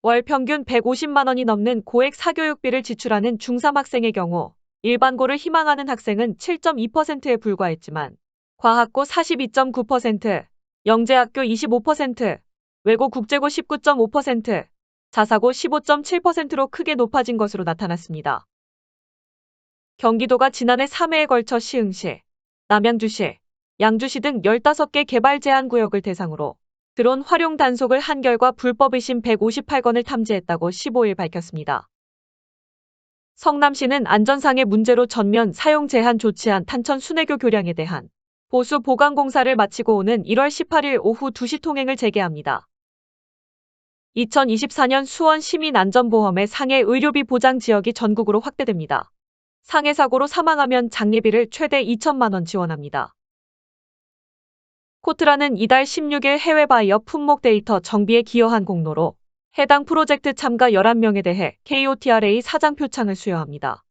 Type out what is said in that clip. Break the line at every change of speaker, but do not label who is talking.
월 평균 150만 원이 넘는 고액 사교육비를 지출하는 중3 학생의 경우 일반고를 희망하는 학생은 7.2%에 불과했지만 과학고 42.9%, 영재학교 25%, 외고 국제고 19.5%, 자사고 15.7%로 크게 높아진 것으로 나타났습니다. 경기도가 지난해 3회에 걸쳐 시흥시, 남양주시, 양주시 등 15개 개발 제한 구역을 대상으로 드론 활용 단속을 한 결과 불법 의심 158건을 탐지했다고 15일 밝혔습니다. 성남시는 안전상의 문제로 전면 사용 제한 조치한 탄천 순회교 교량에 대한 보수 보강 공사를 마치고 오는 1월 18일 오후 2시 통행을 재개합니다. 2024년 수원 시민 안전보험의 상해 의료비 보장 지역이 전국으로 확대됩니다. 상해 사고로 사망하면 장례비를 최대 2천만 원 지원합니다. 코트라는 이달 16일 해외 바이어 품목 데이터 정비에 기여한 공로로 해당 프로젝트 참가 11명에 대해 KOTRA 사장 표창을 수여합니다.